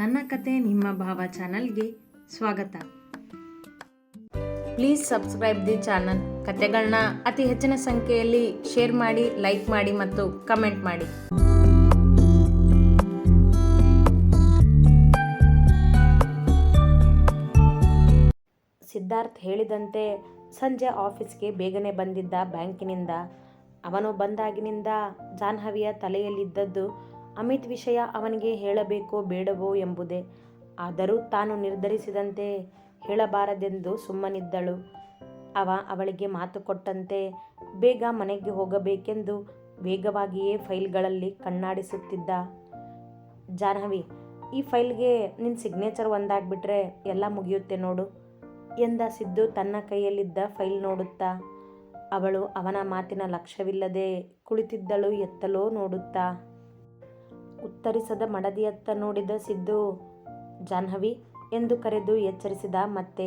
ನನ್ನ ಕತೆ ನಿಮ್ಮ ಭಾವ ಚಾನಲ್ಗೆ ಸ್ವಾಗತ. Please subscribe the channel. ಕತೆಗಳನ್ನ ಅತಿ ಹೆಚ್ಚಿನ ಸಂಖ್ಯೆಯಲ್ಲಿ ಶೇರ್ ಮಾಡಿ, ಲೈಕ್ ಮಾಡಿ ಮತ್ತು ಕಮೆಂಟ್ ಮಾಡಿ. ಸಿದ್ಧಾರ್ಥ್ ಹೇಳಿದಂತೆ ಸಂಜೆ ಆಫೀಸ್ಗೆ ಬೇಗನೆ ಬಂದಿದ್ದ ಬ್ಯಾಂಕಿನಿಂದ. ಅವನು ಬಂದಾಗಿನಿಂದ ಜಾಹ್ನವಿಯ ತಲೆಯಲ್ಲಿದ್ದದ್ದು ಅಮಿತ್ ವಿಷಯ ಅವನಿಗೆ ಹೇಳಬೇಕೋ ಬೇಡವೋ ಎಂಬುದೇ. ಆದರೂ ತಾನು ನಿರ್ಧರಿಸಿದಂತೆ ಹೇಳಬಾರದೆಂದು ಸುಮ್ಮನಿದ್ದಳು. ಅವ ಅವಳಿಗೆ ಮಾತು ಕೊಟ್ಟಂತೆ ಬೇಗ ಮನೆಗೆ ಹೋಗಬೇಕೆಂದು ವೇಗವಾಗಿಯೇ ಫೈಲ್ಗಳಲ್ಲಿ ಕಣ್ಣಾಡಿಸುತ್ತಿದ್ದ. ಜಾಹ್ನವಿ, ಈ ಫೈಲ್ಗೆ ನಿನ್ನ ಸಿಗ್ನೇಚರ್ ಒಂದಾಗ್ಬಿಟ್ರೆ ಎಲ್ಲ ಮುಗಿಯುತ್ತೆ ನೋಡು ಎಂದ ಸಿದ್ದು ತನ್ನ ಕೈಯಲ್ಲಿದ್ದ ಫೈಲ್ ನೋಡುತ್ತಾ. ಅವಳು ಅವನ ಮಾತಿನ ಲಕ್ಷ್ಯವಿಲ್ಲದೆ ಕುಳಿತಿದ್ದಳು, ಎತ್ತಲೋ ನೋಡುತ್ತಾ. ಉತ್ತರಿಸದ ಮಡದಿಯತ್ತ ನೋಡಿದ ಸಿದ್ದು, ಜಾಹ್ನವಿ ಎಂದು ಕರೆದು ಎಚ್ಚರಿಸಿದ ಮತ್ತೆ,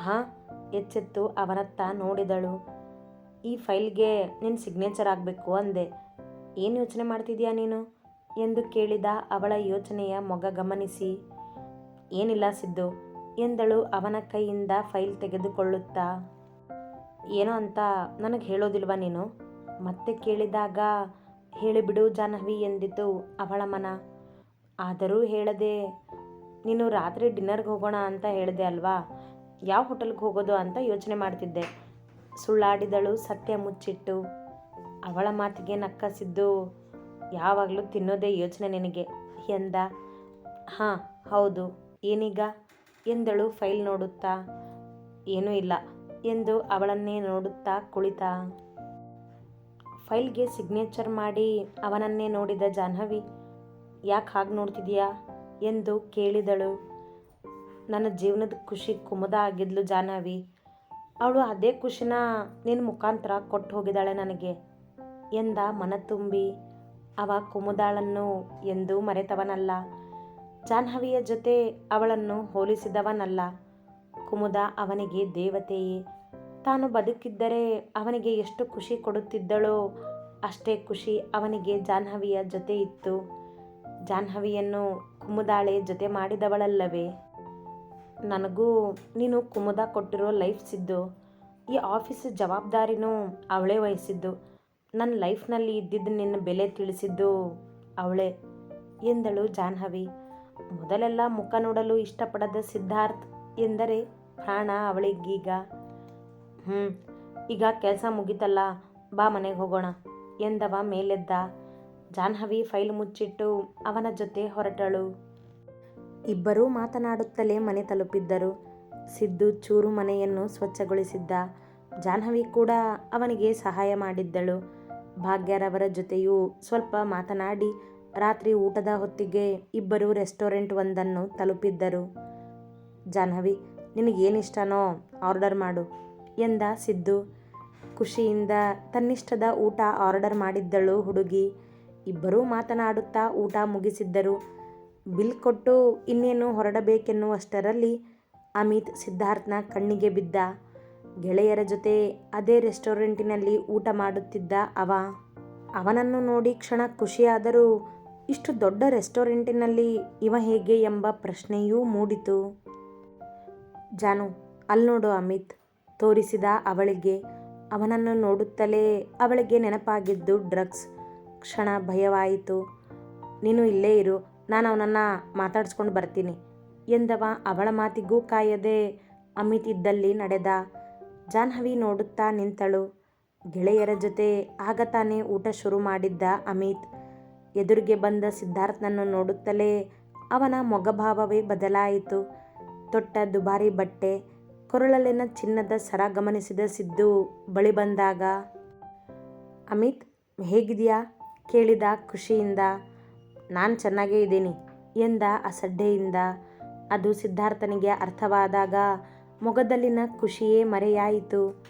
ಹಾ ಎಚ್ಚೆತ್ತು ಅವನತ್ತ ನೋಡಿದಳು. ಈ ಫೈಲ್ಗೆ ನಿನ್ನ ಸಿಗ್ನೇಚರ್ ಆಗಬೇಕು ಅಂದೆ. ಏನು ಯೋಚನೆ ಮಾಡ್ತಿದ್ಯಾ ನೀನು ಎಂದು ಕೇಳಿದ ಅವಳ ಯೋಚನೆಯ ಮೊಗ ಗಮನಿಸಿ. ಏನಿಲ್ಲ ಸಿದ್ದು ಎಂದಳು ಅವನ ಕೈಯಿಂದ ಫೈಲ್ ತೆಗೆದುಕೊಳ್ಳುತ್ತಾ. ಏನೋ ಅಂತ ನನಗೆ ಹೇಳೋದಿಲ್ವಾ ನೀನು ಮತ್ತೆ ಕೇಳಿದಾಗ ಹೇಳಿಬಿಡು ಜಾಹ್ನವಿ ಎಂದಿತು ಅವಳ ಮನ. ಆದರೂ ಹೇಳದೆ, ನೀನು ರಾತ್ರಿ ಡಿನ್ನರ್ಗೆ ಹೋಗೋಣ ಅಂತ ಹೇಳಿದೆ ಅಲ್ವಾ? ಯಾವ ಹೋಟೆಲ್ಗೆ ಹೋಗೋದು ಅಂತ ಯೋಚನೆ ಮಾಡ್ತಿದ್ದೆ. ಸುಳ್ಳಾಡಿದಳು ಸತ್ಯ ಮುಚ್ಚಿಟ್ಟು. ಅವಳ ಮಾತಿಗೆ ನಕ್ಕಸಿದ್ದು, ಯಾವಾಗಲೂ ತಿನ್ನೋದೇ ಯೋಚನೆ ನಿನಗೆ ಎಂದ. ಹಾಂ, ಹೌದು. ಏನೀಗ? ಎಂದಳು ಫೈಲ್ ನೋಡುತ್ತಾ. ಏನೂ ಇಲ್ಲ ಎಂದು ಅವಳನ್ನೇ ನೋಡುತ್ತಾ ಕುಳಿತ. ಫೈಲ್ಗೆ ಸಿಗ್ನೇಚರ್ ಮಾಡಿ ಅವನನ್ನೇ ನೋಡಿದ ಜಾಹ್ನವಿ, ಯಾಕೆ ಹಾಗೆ ನೋಡ್ತಿದೀಯಾ? ಎಂದು ಕೇಳಿದಳು. ನನ್ನ ಜೀವನದ ಖುಷಿ ಕುಮುದ ಆಗಿದ್ಲು ಜಾಹ್ನವಿ. ಅವಳು ಅದೇ ಖುಷಿನ ನಿನ್ನ ಮುಖಾಂತರ ಕೊಟ್ಟು ಹೋಗಿದ್ದಾಳೆ ನನಗೆ ಎಂದ ಮನ ತುಂಬಿ. ಅವ ಕುಮುದಾಳನ್ನು ಎಂದೂ ಮರೆತವನಲ್ಲ. ಜಾಹ್ನವಿಯ ಜೊತೆ ಅವಳನ್ನು ಹೋಲಿಸಿದವನಲ್ಲ. ಕುಮುದ ಅವನಿಗೆ ದೇವತೆಯೇ. ತಾನು ಬದುಕಿದ್ದರೆ ಅವನಿಗೆ ಎಷ್ಟು ಖುಷಿ ಕೊಡುತ್ತಿದ್ದಳೋ ಅಷ್ಟೇ ಖುಷಿ ಅವನಿಗೆ ಜಾಹ್ನವಿಯ ಜೊತೆ ಇತ್ತು. ಜಾಹ್ನವಿಯನ್ನು ಕುಮುದಾಳೆ ಜೊತೆ ಮಾಡಿದವಳಲ್ಲವೇ? ನನಗೂ ನೀನು ಕುಮುದ ಕೊಟ್ಟಿರೋ ಲೈಫ್ ಸಿದ್ದು. ಈ ಆಫೀಸ್ ಜವಾಬ್ದಾರಿನೂ ಅವಳೇ ವಹಿಸಿದ್ದು. ನನ್ನ ಲೈಫ್ನಲ್ಲಿ ಇದ್ದಿದ್ದು ನಿನ್ನ ಬೆಲೆ ತಿಳಿಸಿದ್ದು ಅವಳೇ ಎಂದಳು ಜಾಹ್ನವಿ. ಮೊದಲೆಲ್ಲ ಮುಖ ನೋಡಲು ಇಷ್ಟಪಡದ ಸಿದ್ಧಾರ್ಥ್ ಎಂದರೆ ಪ್ರಾಣ ಅವಳಿಗೀಗ. ಹ್ಞೂ ಈಗ ಕೆಲಸ ಮುಗೀತಲ್ಲ, ಬಾ ಮನೆಗೆ ಹೋಗೋಣ. ಎಂದವ ಮೇಲೆದ್ದ. ಜಾಹ್ನವಿ ಫೈಲ್ ಮುಚ್ಚಿಟ್ಟು ಅವನ ಜೊತೆ ಹೊರಟಳು. ಇಬ್ಬರೂ ಮಾತನಾಡುತ್ತಲೇ ಮನೆ ತಲುಪಿದ್ದರು. ಸಿದ್ದು ಚೂರು ಮನೆಯನ್ನು ಸ್ವಚ್ಛಗೊಳಿಸಿದ್ದ. ಜಾಹ್ನವಿ ಕೂಡ ಅವನಿಗೆ ಸಹಾಯ ಮಾಡಿದ್ದಳು. ಭಾಗ್ಯರವರ ಜೊತೆಯೂ ಸ್ವಲ್ಪ ಮಾತನಾಡಿ, ರಾತ್ರಿ ಊಟದ ಹೊತ್ತಿಗೆ ಇಬ್ಬರು ರೆಸ್ಟೋರೆಂಟ್ ಒಂದನ್ನು ತಲುಪಿದ್ದರು. ಜಾಹ್ನವಿ, ನಿನಗೇನಿಷ್ಟನೋ ಆರ್ಡರ್ ಮಾಡು. ಎಂದ ಸಿದ್ದು. ಖುಷಿಯಿಂದ ತನ್ನಿಷ್ಟದ ಊಟ ಆರ್ಡರ್ ಮಾಡಿದ್ದಳು ಹುಡುಗಿ. ಇಬ್ಬರೂ ಮಾತನಾಡುತ್ತಾ ಊಟ ಮುಗಿಸಿದ್ದರು. ಬಿಲ್ ಕೊಟ್ಟು ಇನ್ನೇನು ಹೊರಡಬೇಕೆನ್ನುವಷ್ಟರಲ್ಲಿ ಅಮಿತ್ ಸಿದ್ಧಾರ್ಥ್ನ ಕಣ್ಣಿಗೆ ಬಿದ್ದ. ಗೆಳೆಯರ ಜೊತೆ ಅದೇ ರೆಸ್ಟೋರೆಂಟಿನಲ್ಲಿ ಊಟ ಮಾಡುತ್ತಿದ್ದ ಅವ. ಅವನನ್ನು ನೋಡಿ ಕ್ಷಣ ಖುಷಿಯಾದರೂ ಇಷ್ಟು ದೊಡ್ಡ ರೆಸ್ಟೋರೆಂಟಿನಲ್ಲಿ ಇವ ಹೇಗೆ ಎಂಬ ಪ್ರಶ್ನೆಯೂ ಮೂಡಿತು. ಜಾನು ಅಲ್ಲಿ ನೋಡು ಅಮಿತ್. ತೋರಿಸಿದ ಅವಳಿಗೆ. ಅವನನ್ನು ನೋಡುತ್ತಲೇ ಅವಳಿಗೆ ನೆನಪಾಗಿದ್ದು ಡ್ರಗ್ಸ್ ಕ್ಷಣ ಭಯವಾಯಿತು. ನೀನು ಇಲ್ಲೇ ಇರು, ನಾನು ಅವನನ್ನು ಮಾತಾಡಿಸ್ಕೊಂಡು ಬರ್ತೀನಿ ಎಂದವ. ಅವಳ ಮಾತಿಗೂ ಕಾಯದೆ ಅಮಿತ್ ಇದ್ದಲ್ಲಿ ನಡೆದ. ಜಾಹ್ನವಿ ನೋಡುತ್ತಾ ನಿಂತಳು. ಗೆಳೆಯರ ಜೊತೆ ಆಗ ತಾನೇ ಊಟ ಶುರು ಮಾಡಿದ್ದ ಅಮಿತ್. ಎದುರಿಗೆ ಬಂದ ಸಿದ್ಧಾರ್ಥನನ್ನು ನೋಡುತ್ತಲೇ ಅವನ ಮೊಗಭಾವವೇ ಬದಲಾಯಿತು. ತೊಟ್ಟ ದುಬಾರಿ ಬಟ್ಟೆ ಕೊರಳಲ್ಲಿನ ಚಿನ್ನದ ಸರ ಗಮನಿಸಿದ ಸಿದ್ದು ಬಳಿ ಬಂದಾಗ, ಅಮಿತ್, ಹೇಗಿದೆಯಾ? ಕೇಳಿದ ಖುಷಿಯಿಂದ, ನಾನು ಚೆನ್ನಾಗೇ ಇದ್ದೀನಿ ಎಂದ ಅಸಡ್ಡೆಯಿಂದ. ಅದು ಸಿದ್ಧಾರ್ಥನಿಗೆ ಅರ್ಥವಾದಾಗ ಮೊಗದಲ್ಲಿನ ಖುಷಿಯೇ ಮರೆಯಾಯಿತು.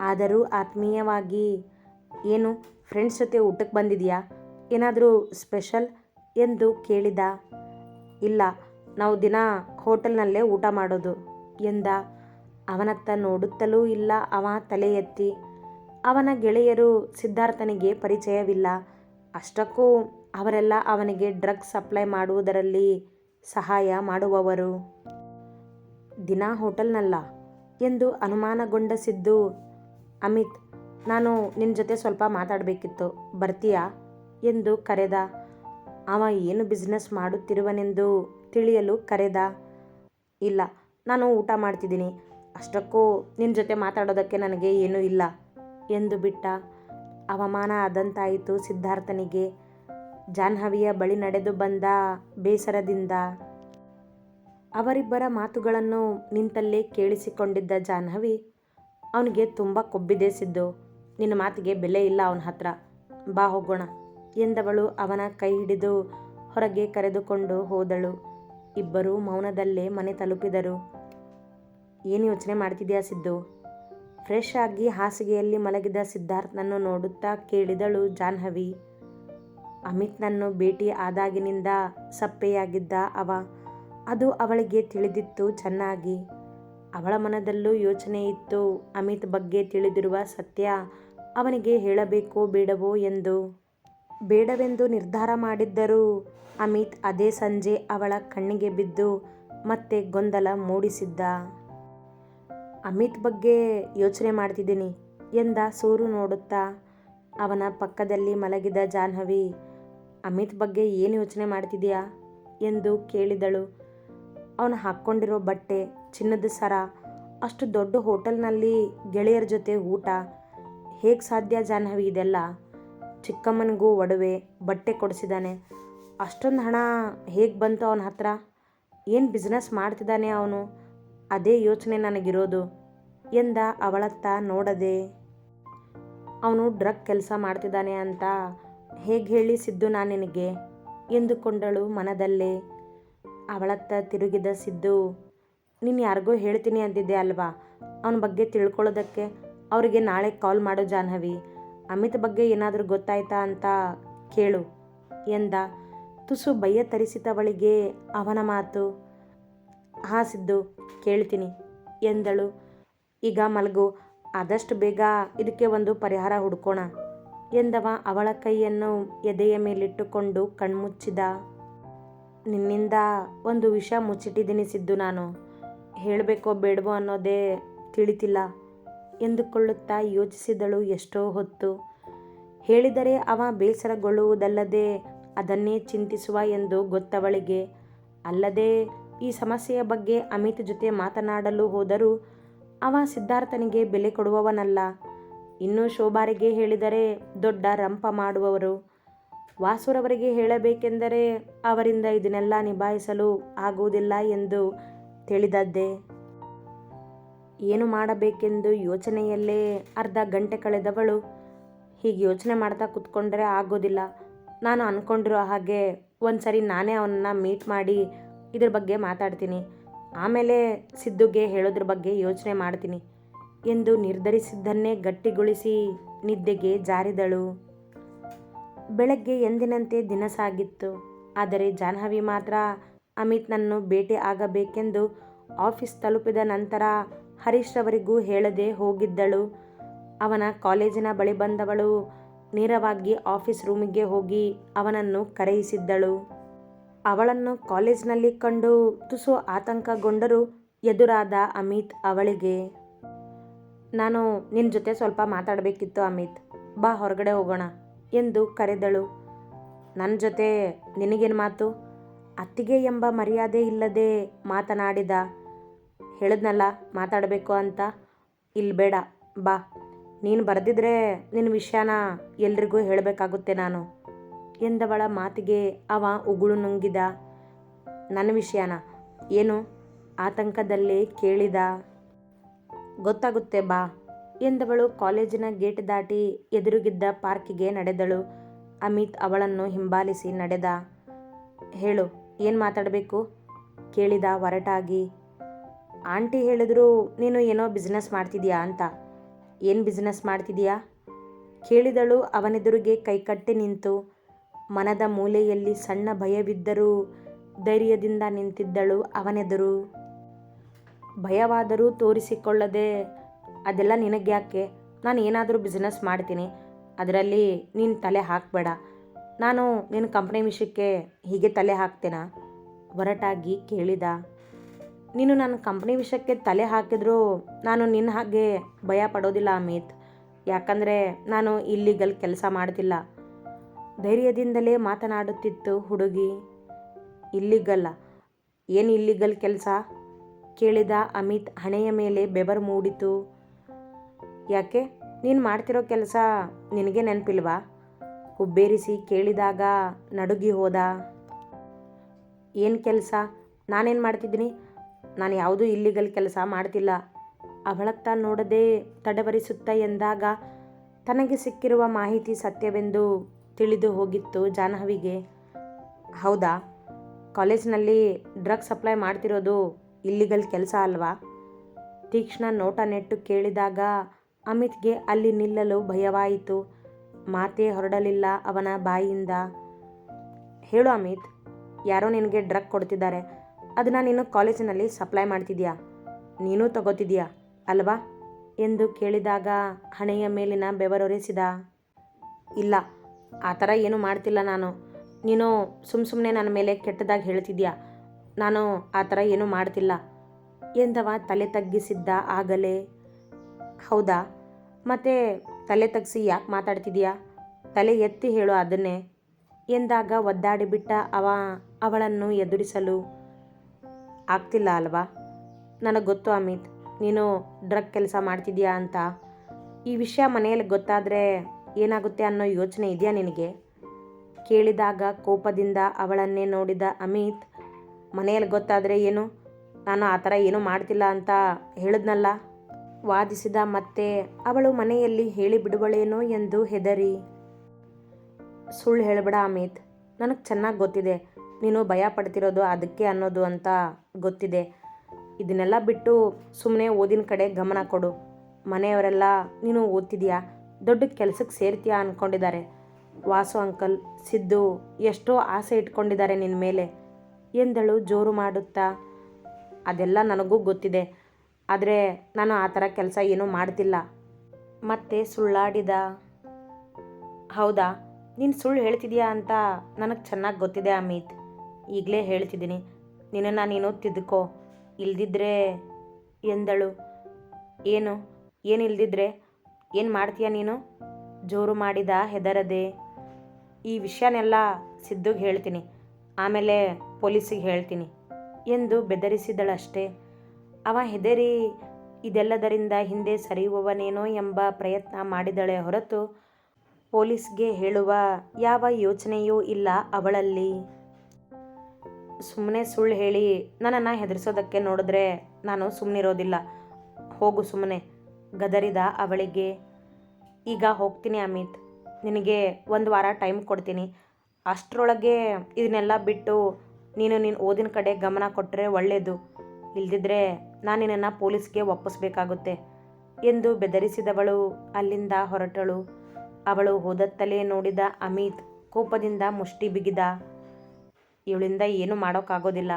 ಆದರೂ ಆತ್ಮೀಯವಾಗಿ, ಏನು, ಫ್ರೆಂಡ್ಸ್ ಜೊತೆ ಊಟಕ್ಕೆ ಬಂದಿದೆಯಾ? ಏನಾದರೂ ಸ್ಪೆಷಲ್? ಎಂದು ಕೇಳಿದ. ಇಲ್ಲ, ನಾವು ದಿನ ಹೋಟೆಲ್ನಲ್ಲೇ ಊಟ ಮಾಡೋದು ಎಂದ ಅವನತ್ತ ನೋಡುತ್ತಲೂ ಇಲ್ಲ, ಅವ ತಲೆ ಎತ್ತಿ. ಅವನ ಗೆಳೆಯರು ಸಿದ್ಧಾರ್ಥನಿಗೆ ಪರಿಚಯವಿಲ್ಲ. ಅಷ್ಟಕ್ಕೂ ಅವರೆಲ್ಲ ಅವನಿಗೆ ಡ್ರಗ್ಸ್ ಸಪ್ಲೈ ಮಾಡುವುದರಲ್ಲಿ ಸಹಾಯ ಮಾಡುವವರು. ದಿನ ಹೋಟೆಲ್ನಲ್ಲ ಎಂದು ಅನುಮಾನಗೊಂಡ ಸಿದ್ದು, ಅಮಿತ್, ನಾನು ನಿನ್ನ ಜೊತೆ ಸ್ವಲ್ಪ ಮಾತಾಡಬೇಕಿತ್ತು, ಬರ್ತೀಯಾ? ಎಂದು ಕರೆದ. ಅವ ಏನು ಬಿಸ್ನೆಸ್ ಮಾಡುತ್ತಿರುವನೆಂದು ತಿಳಿಯಲು ಕರೆದ. ಇಲ್ಲ, ನಾನು ಊಟ ಮಾಡ್ತಿದ್ದೀನಿ. ಅಷ್ಟಕ್ಕೂ ನಿನ್ನ ಜೊತೆ ಮಾತಾಡೋದಕ್ಕೆ ನನಗೆ ಏನೂ ಇಲ್ಲ ಎಂದು ಬಿಟ್ಟ. ಅವಮಾನ ಆದಂತಾಯಿತು ಸಿದ್ಧಾರ್ಥನಿಗೆ. ಜಾಹ್ನವಿಯ ಬಳಿ ನಡೆದು ಬಂದ ಬೇಸರದಿಂದ ಅವರಿಬ್ಬರ ಮಾತುಗಳನ್ನು ನಿಂತಲ್ಲೇ ಕೇಳಿಸಿಕೊಂಡಿದ್ದ ಜಾಹ್ನವಿ, ಅವನಿಗೆ ತುಂಬ ಕೊಬ್ಬಿದೆ ಸಿದ್ದು. ನಿನ್ನ ಮಾತಿಗೆ ಬೆಲೆ ಇಲ್ಲ ಅವನ ಹತ್ರ. ಬಾ ಹೋಗೋಣ ಎಂದವಳು ಅವನ ಕೈ ಹಿಡಿದು ಹೊರಗೆ ಕರೆದುಕೊಂಡು ಹೋದಳು. ಇಬ್ಬರೂ ಮೌನದಲ್ಲೇ ಮನೆ ತಲುಪಿದರು. ಏನು ಯೋಚನೆ ಮಾಡ್ತಿದ್ಯಾ ಸಿದ್ದು? ಫ್ರೆಶ್ ಆಗಿ ಹಾಸಿಗೆಯಲ್ಲಿ ಮಲಗಿದ ಸಿದ್ಧಾರ್ಥನನ್ನು ನೋಡುತ್ತಾ ಕೇಳಿದಳು ಜಾಹ್ನವಿ. ಅಮಿತ್ನನ್ನು ಭೇಟಿ ಆದಾಗಿನಿಂದ ಸಪ್ಪೆಯಾಗಿದ್ದ ಅವ. ಅದು ಅವಳಿಗೆ ತಿಳಿದಿತ್ತು ಚೆನ್ನಾಗಿ. ಅವಳ ಮನದಲ್ಲೂ ಯೋಚನೆ ಇತ್ತು. ಅಮಿತ್ ಬಗ್ಗೆ ತಿಳಿದಿರುವ ಸತ್ಯ ಅವನಿಗೆ ಹೇಳಬೇಕೋ ಬೇಡವೋ ಎಂದು. ಬೇಡವೆಂದು ನಿರ್ಧಾರ ಮಾಡಿದ್ದರೂ ಅಮಿತ್ ಅದೇ ಸಂಜೆ ಅವಳ ಕಣ್ಣಿಗೆ ಬಿದ್ದು ಮತ್ತೆ ಗೊಂದಲ ಮೂಡಿಸಿದ್ದ. ಅಮಿತ್ ಬಗ್ಗೆ ಯೋಚನೆ ಮಾಡ್ತಿದ್ದೀನಿ. ಎಂದ ಸೂರು ನೋಡುತ್ತಾ? ಅವನ ಪಕ್ಕದಲ್ಲಿ ಮಲಗಿದ ಜಾಹ್ನವಿ, ಅಮಿತ್ ಬಗ್ಗೆ ಏನು ಯೋಚನೆ ಮಾಡ್ತಿದೀಯಾ? ಎಂದು ಕೇಳಿದಳು. ಅವನು ಹಾಕ್ಕೊಂಡಿರೋ ಬಟ್ಟೆ, ಚಿನ್ನದ ಸರ, ಅಷ್ಟು ದೊಡ್ಡ ಹೋಟೆಲ್ನಲ್ಲಿ ಗೆಳೆಯರ ಜೊತೆ ಊಟ. ಹೇಗೆ ಸಾಧ್ಯ ಜಾಹ್ನವಿ ಇದೆಲ್ಲ? ಚಿಕ್ಕಮ್ಮನಿಗೂ ಒಡವೆ, ಬಟ್ಟೆ ಕೊಡಿಸಿದ್ದಾನೆ ಅಷ್ಟೊಂದು ಹಣ ಹೇಗೆ ಬಂತು ಅವನ ಹತ್ರ? ಏನು ಬಿಸ್ನೆಸ್ ಮಾಡ್ತಿದ್ದಾನೆ ಅವನು? ಅದೇ ಯೋಚನೆ ನನಗಿರೋದು. ಎಂದ ಅವಳತ್ತ ನೋಡದೆ. ಅವನು ಡ್ರಗ್ ಕೆಲಸ ಮಾಡ್ತಿದ್ದಾನೆ ಅಂತ ಹೇಗೆ ಹೇಳಿ ಸಿದ್ದು ನಾನು ನಿನಗೆ? ಎಂದುಕೊಂಡಳು ಮನದಲ್ಲೇ. ಅವಳತ್ತ ತಿರುಗಿದ ಸಿದ್ದು, ನೀನು ಯಾರಿಗೋ ಹೇಳ್ತೀನಿ ಅಂದಿದ್ದೆ ಅಲ್ವಾ? ಅವನ ಬಗ್ಗೆ ತಿಳ್ಕೊಳ್ಳೋದಕ್ಕೆ ಅವರಿಗೆ ನಾಳೆ ಕಾಲ್ ಮಾಡೋ ಜಾಹ್ನವಿ. ಅಮಿತ್ ಬಗ್ಗೆ ಏನಾದರೂ ಗೊತ್ತಾಯ್ತಾ ಅಂತ ಕೇಳು, ಎಂದ. ತುಸು ಭಯ ತರಿಸಿದವಳಿಗೆ ಅವನ ಮಾತು ಹಾಂ ಸಿದ್ದು ಕೇಳ್ತೀನಿ ಎಂದಳು. ಈಗ ಮಲಗು, ಆದಷ್ಟು ಬೇಗ ಇದಕ್ಕೆ ಒಂದು ಪರಿಹಾರ ಹುಡ್ಕೋಣ ಎಂದವ ಅವಳ ಕೈಯನ್ನು ಎದೆಯ ಮೇಲಿಟ್ಟುಕೊಂಡು ಕಣ್ಮುಚ್ಚಿದ. ನಿನ್ನಿಂದ ಒಂದು ವಿಷ ಮುಚ್ಚಿಟ್ಟಿದ್ದೀನಿ ಸಿದ್ದು ನಾನು. ಹೇಳಬೇಕೋ ಬೇಡವೋ ಅನ್ನೋದೇ ತಿಳಿತಿಲ್ಲ ಎಂದುಕೊಳ್ಳುತ್ತಾ ಯೋಚಿಸಿದಳು ಎಷ್ಟೋ ಹೊತ್ತು. ಹೇಳಿದರೆ ಅವ ಬೇಸರಗೊಳ್ಳುವುದಲ್ಲದೆ ಅದನ್ನೇ ಚಿಂತಿಸುವ ಎಂದು ಗೊತ್ತವಳಿಗೆ. ಅಲ್ಲದೆ ಈ ಸಮಸ್ಯೆಯ ಬಗ್ಗೆ ಅಮಿತ್ ಜೊತೆ ಮಾತನಾಡಲು ಹೋದರೂ ಅವ ಸಿದ್ಧಾರ್ಥನಿಗೆ ಬೆಲೆ ಕೊಡುವವನಲ್ಲ. ಇನ್ನು ಶೋಭಾರಿಗೆ ಹೇಳಿದರೆ ದೊಡ್ಡ ರಂಪ ಮಾಡುವವರು. ವಾಸುರವರಿಗೆ ಹೇಳಬೇಕೆಂದರೆ ಅವರಿಂದ ಇದನ್ನೆಲ್ಲ ನಿಭಾಯಿಸಲು ಆಗುವುದಿಲ್ಲ ಎಂದು ತಿಳಿದದ್ದೇ. ಏನು ಮಾಡಬೇಕೆಂದು ಯೋಚನೆಯಲ್ಲೇ ಅರ್ಧ ಗಂಟೆ ಕಳೆದವಳು ಹೀಗೆ ಯೋಚನೆ ಮಾಡ್ತಾ ಕೂತ್ಕೊಂಡ್ರೆ ಆಗೋದಿಲ್ಲ. ನಾನು ಅಂದ್ಕೊಂಡಿರೋ ಹಾಗೆ ಒಂದು ಸರಿ ನಾನೇ ಅವನನ್ನು ಮೀಟ್ ಮಾಡಿ ಇದ್ರ ಬಗ್ಗೆ ಮಾತಾಡ್ತೀನಿ. ಆಮೇಲೆ ಸಿದ್ದುಗೆ ಹೇಳೋದ್ರ ಬಗ್ಗೆ ಯೋಚನೆ ಮಾಡ್ತೀನಿ. ಎಂದು ನಿರ್ಧರಿಸಿದ್ದನ್ನೇ ಗಟ್ಟಿಗೊಳಿಸಿ ನಿದ್ದೆಗೆ ಜಾರಿದಳು. ಬೆಳಗ್ಗೆ ಎಂದಿನಂತೆ ದಿನ ಸಾಗಿತ್ತು. ಆದರೆ ಜಾಹ್ನವಿ ಮಾತ್ರ ಅಮಿತ್ನನ್ನು ಭೇಟಿ ಆಗಬೇಕೆಂದು ಆಫೀಸ್ ತಲುಪಿದ ನಂತರ ಹರೀಶ್ ಅವರಿಗೂ ಹೇಳದೆ ಹೋಗಿದ್ದಳು. ಅವನ ಕಾಲೇಜಿನ ಬಳಿ ಬಂದವಳು ನೇರವಾಗಿ ಆಫೀಸ್ ರೂಮಿಗೆ ಹೋಗಿ ಅವನನ್ನು ಕರೆಯಿಸಿದ್ದಳು. ಅವಳನ್ನು ಕಾಲೇಜ್ನಲ್ಲಿ ಕಂಡು ತುಸು ಆತಂಕಗೊಂಡರೂ ಎದುರಾದ ಅಮಿತ್ ಅವಳಿಗೆ, ನಾನು ನಿನ್ನ ಜೊತೆ ಸ್ವಲ್ಪ ಮಾತಾಡಬೇಕಿತ್ತು ಅಮಿತ್, ಬಾ ಹೊರಗಡೆ ಹೋಗೋಣ, ಎಂದು ಕರೆದಳು. ನನ್ನ ಜೊತೆ ನಿನಗೇನು ಮಾತು? ಅತ್ತಿಗೆ ಎಂಬ ಮರ್ಯಾದೆ ಇಲ್ಲದೆ ಮಾತನಾಡಿದ, ಹೇಳಿದ್ನಲ್ಲ, ಮಾತಾಡಬೇಕು ಅಂತ ಇಲ್ಲಿ ಬೇಡ, ಬಾ. ನೀನು ಬರೆದಿದ್ರೆ ನಿನ್ನ ವಿಷಯನ ಎಲ್ರಿಗೂ ಹೇಳಬೇಕಾಗುತ್ತೆ ನಾನು. ಎಂದವಳ ಮಾತಿಗೆ ಅವ ಉಗುಳು ನುಂಗಿದ. ನನ್ನ ವಿಷಯನ ಏನು ಆತಂಕದಲ್ಲೇ ಕೇಳಿದ. ಗೊತ್ತಾಗುತ್ತೆ ಬಾ ಎಂದವಳು ಕಾಲೇಜಿನ ಗೇಟ್ ದಾಟಿ ಎದುರುಗಿದ್ದ ಪಾರ್ಕಿಗೆ ನಡೆದಳು. ಅಮಿತ್ ಅವಳನ್ನು ಹಿಂಬಾಲಿಸಿ ನಡೆದ. ಹೇಳು, ಏನು ಮಾತಾಡಬೇಕು? ಕೇಳಿದ ಒರಟಾಗಿ. ಆಂಟಿ ಹೇಳಿದ್ರು, ನೀನು ಏನೋ ಬಿಸ್ನೆಸ್ ಮಾಡ್ತಿದ್ಯಾ ಅಂತ. ಏನು ಬಿಸ್ನೆಸ್ ಮಾಡ್ತಿದೀಯಾ? ಕೇಳಿದಳು ಅವನೆದುರಿಗೆ ಕೈಕಟ್ಟಿ ನಿಂತು. ಮನದ ಮೂಲೆಯಲ್ಲಿ ಸಣ್ಣ ಭಯವಿದ್ದರೂ ಧೈರ್ಯದಿಂದ ನಿಂತಿದ್ದಳು ಅವನೆದುರು. ಭಯವಾದರೂ ತೋರಿಸಿಕೊಳ್ಳದೆ, ಅದೆಲ್ಲ ನಿನಗೆ ಯಾಕೆ ನಾನು ಏನಾದರೂ ಬಿಸ್ನೆಸ್ ಮಾಡ್ತೀನಿ. ಅದರಲ್ಲಿ ನೀನು ತಲೆ ಹಾಕಬೇಡ. ನಾನು ನಿನ್ನ ಕಂಪ್ನಿ ವಿಷಯಕ್ಕೆ ಹೀಗೆ ತಲೆ ಹಾಕ್ತೇನಾ? ಒರಟಾಗಿ ಕೇಳಿದ. ನೀನು ನನ್ನ ಕಂಪ್ನಿ ವಿಷಯಕ್ಕೆ ತಲೆ ಹಾಕಿದ್ರು ನಾನು ನಿನ್ನ ಹಾಗೆ ಭಯ ಪಡೋದಿಲ್ಲ ಅಮಿತ್. ಯಾಕಂದರೆ ನಾನು ಇಲ್ಲಿಗಲ್ ಕೆಲಸ ಮಾಡ್ತಿಲ್ಲ. ಧೈರ್ಯದಿಂದಲೇ ಮಾತನಾಡುತ್ತಿತ್ತು ಹುಡುಗಿ. ಇಲ್ಲಿಗಲ್ಲ. ಏನು ಇಲ್ಲಿಗಲ್ ಕೆಲಸ? ಕೇಳಿದ ಅಮಿತ್ ಹಣೆಯ ಮೇಲೆ ಬೆಬರ್ ಮೂಡಿತು. ಯಾಕೆ? ನೀನು ಮಾಡ್ತಿರೋ ಕೆಲಸ ನಿನಗೆ ನೆನಪಿಲ್ವಾ? ಹುಬ್ಬೇರಿಸಿ ಕೇಳಿದಾಗ ನಡುಗಿ ಹೋದ. ಏನು ಕೆಲಸ? ನಾನೇನು ಮಾಡ್ತಿದ್ದೀನಿ? ನಾನು ಯಾವುದೂ ಇಲ್ಲಿಗಲ್ ಕೆಲಸ ಮಾಡ್ತಿಲ್ಲ. ಅವಳತ್ತ ನೋಡದೆ ತಡವರಿಸುತ್ತ ಎಂದಾಗ ತನಗೆ ಸಿಕ್ಕಿರುವ ಮಾಹಿತಿ ಸತ್ಯವೆಂದು ತಿಳಿದು ಹೋಗಿತ್ತು ಜಾಹ್ನವಿಗೆ. ಹೌದಾ? ಕಾಲೇಜ್ನಲ್ಲಿ ಡ್ರಗ್ ಸಪ್ಲೈ ಮಾಡ್ತಿರೋದು ಇಲ್ಲಿಗಲ್ ಕೆಲಸ ಅಲ್ವಾ? ತೀಕ್ಷ್ಣ ನೋಟ ನೆಟ್ಟು ಕೇಳಿದಾಗ ಅಮಿತ್ಗೆ ಅಲ್ಲಿ ನಿಲ್ಲಲು ಭಯವಾಯಿತು. ಮಾತೇ ಹೊರಡಲಿಲ್ಲ ಅವನ ಬಾಯಿಯಿಂದ ಹೇಳು ಅಮಿತ್, ಯಾರೋ ನಿನಗೆ ಡ್ರಗ್ ಕೊಡ್ತಿದ್ದಾರೆ. ಅದನ್ನು ನೀನು ಕಾಲೇಜಿನಲ್ಲಿ ಸಪ್ಲೈ ಮಾಡ್ತಿದ್ಯಾ? ನೀನು ತಗೋತಿದ್ಯಾ? ಅಲ್ವಾ? ಎಂದು ಕೇಳಿದಾಗ ಹಣೆಯ ಮೇಲಿನ ಬೆವರೊರೆಸಿದ. ಇಲ್ಲ ಆ ಥರ ಏನೂ ಮಾಡ್ತಿಲ್ಲ ನಾನು. ನೀನು ಸುಮ್ಮ ಸುಮ್ಮನೆ ನನ್ನ ಮೇಲೆ ಕೆಟ್ಟದಾಗಿ ಹೇಳ್ತಿದ್ಯಾ? ನಾನು ಆ ಥರ ಏನೂ ಮಾಡ್ತಿಲ್ಲ. ಎಂದವ ತಲೆ ತಗ್ಗಿಸಿದ್ದ ಆಗಲೇ? ಹೌದಾ? ಮತ್ತೆ ತಲೆ ತಗ್ಸಿ ಯಾಕೆ ಮಾತಾಡ್ತಿದ್ಯಾ? ತಲೆ ಎತ್ತಿ ಹೇಳು ಅದನ್ನೇ. ಎಂದಾಗ ಒದ್ದಾಡಿಬಿಟ್ಟ ಅವ ಅವಳನ್ನು ಎದುರಿಸಲು. ಆಗ್ತಿಲ್ಲ ಅಲ್ವಾ? ನನಗೆ ಗೊತ್ತು ಅಮಿತ್. ನೀನು ಡ್ರಗ್ ಕೆಲಸ ಮಾಡ್ತಿದ್ಯಾ ಅಂತ. ಈ ವಿಷಯ ಮನೆಯಲ್ಲಿ ಗೊತ್ತಾದರೆ ಏನಾಗುತ್ತೆ ಅನ್ನೋ ಯೋಚನೆ ಇದೆಯಾ ನಿನಗೆ? ಕೇಳಿದಾಗ ಕೋಪದಿಂದ ಅವಳನ್ನೇ ನೋಡಿದ ಅಮಿತ್, ಮನೆಯಲ್ಲಿ ಗೊತ್ತಾದರೆ ಏನು? ನಾನು ಆ ಥರ ಏನೂ ಮಾಡ್ತಿಲ್ಲ ಅಂತ ಹೇಳಿದ್ನಲ್ಲ? ವಾದಿಸಿದ ಮತ್ತೆ, ಅವಳು ಮನೆಯಲ್ಲಿ ಹೇಳಿ ಬಿಡುವಳೇನೋ ಎಂದು ಹೆದರಿ. ಸುಳ್ಳು ಹೇಳಬೇಡ ಅಮಿತ್, ನನಗೆ ಚೆನ್ನಾಗಿ ಗೊತ್ತಿದೆ. ನೀನು ಭಯ ಪಡ್ತಿರೋದು ಅದಕ್ಕೆ ಅನ್ನೋದು ಅಂತ ಗೊತ್ತಿದೆ. ಇದನ್ನೆಲ್ಲ ಬಿಟ್ಟು ಸುಮ್ಮನೆ ಓದಿನ ಕಡೆ ಗಮನ ಕೊಡು. ಮನೆಯವರೆಲ್ಲ, ನೀನು ಓದ್ತಿದ್ಯಾ? ದೊಡ್ಡ ಕೆಲಸಕ್ಕೆ ಸೇರ್ತೀಯಾ ಅಂದ್ಕೊಂಡಿದ್ದಾರೆ ವಾಸು, ಅಂಕಲ್, ಸಿದ್ದು ಎಷ್ಟೋ ಆಸೆ ಇಟ್ಕೊಂಡಿದ್ದಾರೆ ನಿನ್ನ ಮೇಲೆ. ಎಂದಳು ಜೋರು ಮಾಡುತ್ತಾ. ಅದೆಲ್ಲ ನನಗೂ ಗೊತ್ತಿದೆ. ಆದರೆ ನಾನು ಆ ಥರ ಕೆಲಸ ಏನೂ ಮಾಡ್ತಿಲ್ಲ. ಮತ್ತೆ ಸುಳ್ಳಾಡಿದ. ಹೌದಾ? ನೀನು ಸುಳ್ಳು ಹೇಳ್ತಿದೀಯಾ ಅಂತ ನನಗೆ ಚೆನ್ನಾಗಿ ಗೊತ್ತಿದೆ ಅಮಿತ್. ಈಗಲೇ ಹೇಳ್ತಿದ್ದೀನಿ. ನಿನ್ನನ್ನು ನೀನು ತಿದ್ದುಕೋ ಇಲ್ದಿದ್ರೆ ಎಂದಳು. ಏನು? ಏನು ಇಲ್ದಿದ್ರೆ? ಏನು ಮಾಡ್ತೀಯ ನೀನು? ಜೋರು ಮಾಡಿದ, ಹೆದರದೆ. ಈ ವಿಷಯನೆಲ್ಲ ಸಿದ್ದುಗೆ ಹೇಳ್ತೀನಿ. ಆಮೇಲೆ ಪೊಲೀಸಿಗೆ ಹೇಳ್ತೀನಿ. ಎಂದು ಬೆದರಿಸಿದಳಷ್ಟೇ. ಅವ ಹೆದರಿ ಇದೆಲ್ಲದರಿಂದ ಹಿಂದೆ ಸರಿಯುವವನೇನೋ ಎಂಬ ಪ್ರಯತ್ನ ಮಾಡಿದಳೆ ಹೊರತು ಪೊಲೀಸ್ಗೆ ಹೇಳುವ ಯಾವ ಯೋಚನೆಯೂ ಇಲ್ಲ ಅವಳಲ್ಲಿ. ಸುಮ್ಮನೆ ಸುಳ್ಳು ಹೇಳಿ ನನ್ನನ್ನು ಹೆದರಿಸೋದಕ್ಕೆ ನೋಡಿದ್ರೆ ನಾನು ಸುಮ್ಮನಿರೋದಿಲ್ಲ ಹೋಗು ಸುಮ್ಮನೆ ಗದರಿದ ಅವಳಿಗೆ, ಈಗ ಹೋಗ್ತೀನಿ ಅಮಿತ್. ನಿನಗೆ ಒಂದು ವಾರ ಟೈಮ್ ಕೊಡ್ತೀನಿ. ಅಷ್ಟರೊಳಗೆ ಇದನ್ನೆಲ್ಲ ಬಿಟ್ಟು ನೀನು ನಿನ್ನ ಓದಿನ ಕಡೆ ಗಮನ ಕೊಟ್ಟರೆ ಒಳ್ಳೆಯದು ಇಲ್ದಿದ್ರೆ ನಾನು ನಿನ್ನನ್ನು ಪೊಲೀಸ್ಗೆ ಒಪ್ಪಿಸ್ಬೇಕಾಗುತ್ತೆ, ಎಂದು ಬೆದರಿಸಿದವಳು ಅಲ್ಲಿಂದ ಹೊರಟಳು. ಅವಳು ಹೋದತ್ತಲೇ ನೋಡಿದ ಅಮಿತ್ ಕೋಪದಿಂದ ಮುಷ್ಟಿ ಬಿಗಿದ. ಇವಳಿಂದ ಏನು ಮಾಡೋಕ್ಕಾಗೋದಿಲ್ಲ.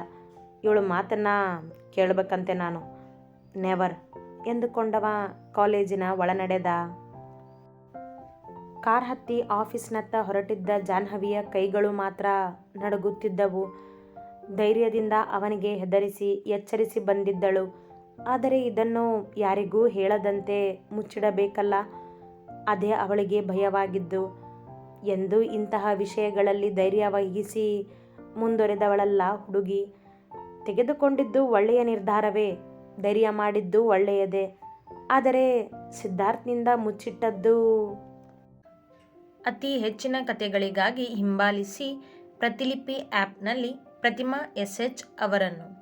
ಇವಳು ಮಾತನ್ನು ಕೇಳಬೇಕಂತೆ ನಾನು. ನೆವರ್ ಎಂದುಕೊಂಡವ ಕಾಲೇಜಿನ ಒಳನಡೆದ. ಕಾರ್ ಹತ್ತಿ ಆಫೀಸ್ನತ್ತ ಹೊರಟಿದ್ದ ಜಾಹ್ನವಿಯ ಕೈಗಳು ಮಾತ್ರ ನಡುಗುತ್ತಿದ್ದವು. ಧೈರ್ಯದಿಂದ ಅವನಿಗೆ ಹೆದರಿಸಿ ಎಚ್ಚರಿಸಿ ಬಂದಿದ್ದಳು. ಆದರೆ ಇದನ್ನು ಯಾರಿಗೂ ಹೇಳದಂತೆ ಮುಚ್ಚಿಡಬೇಕಲ್ಲ. ಅದೇ ಅವಳಿಗೆ ಭಯವಾಗಿದ್ದು ಎಂದು ಇಂತಹ ವಿಷಯಗಳಲ್ಲಿ ಧೈರ್ಯ ವಹಿಸಿ ಮುಂದುವರೆದವಳಲ್ಲ ಹುಡುಗಿ. ತೆಗೆದುಕೊಂಡಿದ್ದು ಒಳ್ಳೆಯ ನಿರ್ಧಾರವೇ. ಧೈರ್ಯ ಮಾಡಿದ್ದು ಒಳ್ಳೆಯದೇ. ಆದರೆ ಸಿದ್ಧಾರ್ಥ್ನಿಂದ ಮುಚ್ಚಿಟ್ಟದ್ದು? ಅತಿ ಹೆಚ್ಚಿನ ಕಥೆಗಳಿಗಾಗಿ ಹಿಂಬಾಲಿಸಿ ಪ್ರತಿಲಿಪಿ ಆ್ಯಪ್ನಲ್ಲಿ ಪ್ರತಿಮಾ ಎಸ್ ಎಚ್ ಅವರನ್ನು.